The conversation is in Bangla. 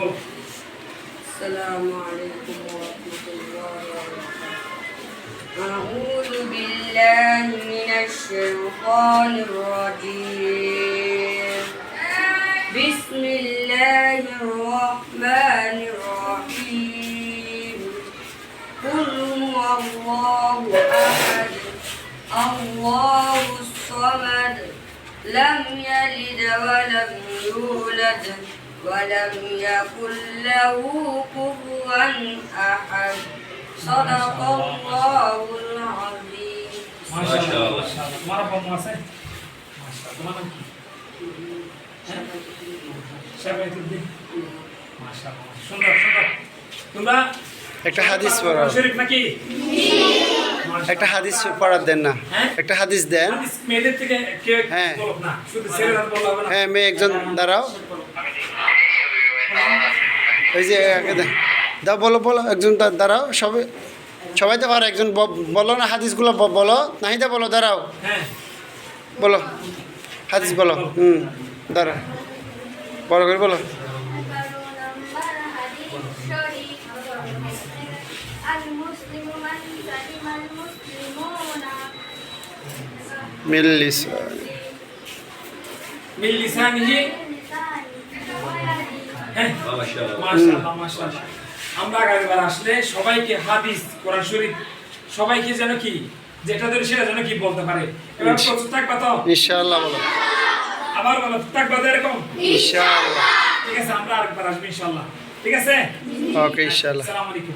বলো السلام عليكم ورحمة الله وبركاته أعوذ بالله من الشيطان الرجيم بسم الله الرحمن الرحيم قل هو الله أحد الله الصمد لم يلد ولم يولد ولم يكن له كفوا أحد صدق الله العظيم মাশাআল্লাহ তোমার আব্বা আম্মু আছে মাশাআল্লাহ তোমার নাম কি শাবাইতুদ্দিন মাশাআল্লাহ সুন্দর সুন্দর তোমরা একটা হাদিস পড়াও শরীফ নাকি একটা হাদিস পড়ার দেন না হ্যাঁ? একটা হাদিস দেন হাদিস মেয়েদের থেকে কেউ হ্যাঁ। বলো না শুধু ছেলেরা বললে হবে না হ্যাঁ মেয়ে একজন দাঁড়াও ওই যে দা বলো বলো, একজন দাঁড়াও সবাই সবাই তো পারো একজন বলো না, হাদিসগুলো বলো। নাহিদা, বলো, দাঁড়াও। বলো, হাদিস বলো, হুম, দাঁড়া। বলো করে বলো। মিল্লিস মিল্লিসানি। হ্যাঁ মাশাআল্লাহ মাশাআল্লাহ। আমরা আগামীবার আসলে সবাইকে হাদিস কোরআন শরীফ সবাইকে যেন কি যেটা ধরে সেটা যেন কি বলতে পারে। এবার প্রস্তুত থাকবা তো? ইনশাআল্লাহ বলো। আবার বলো থাকবা তো এরকম? ইনশাআল্লাহ। ঠিক আছে আমরা আরেকবার আসব ইনশাআল্লাহ। ঠিক আছে? ওকে ইনশাআল্লাহ। আসসালামু আলাইকুম।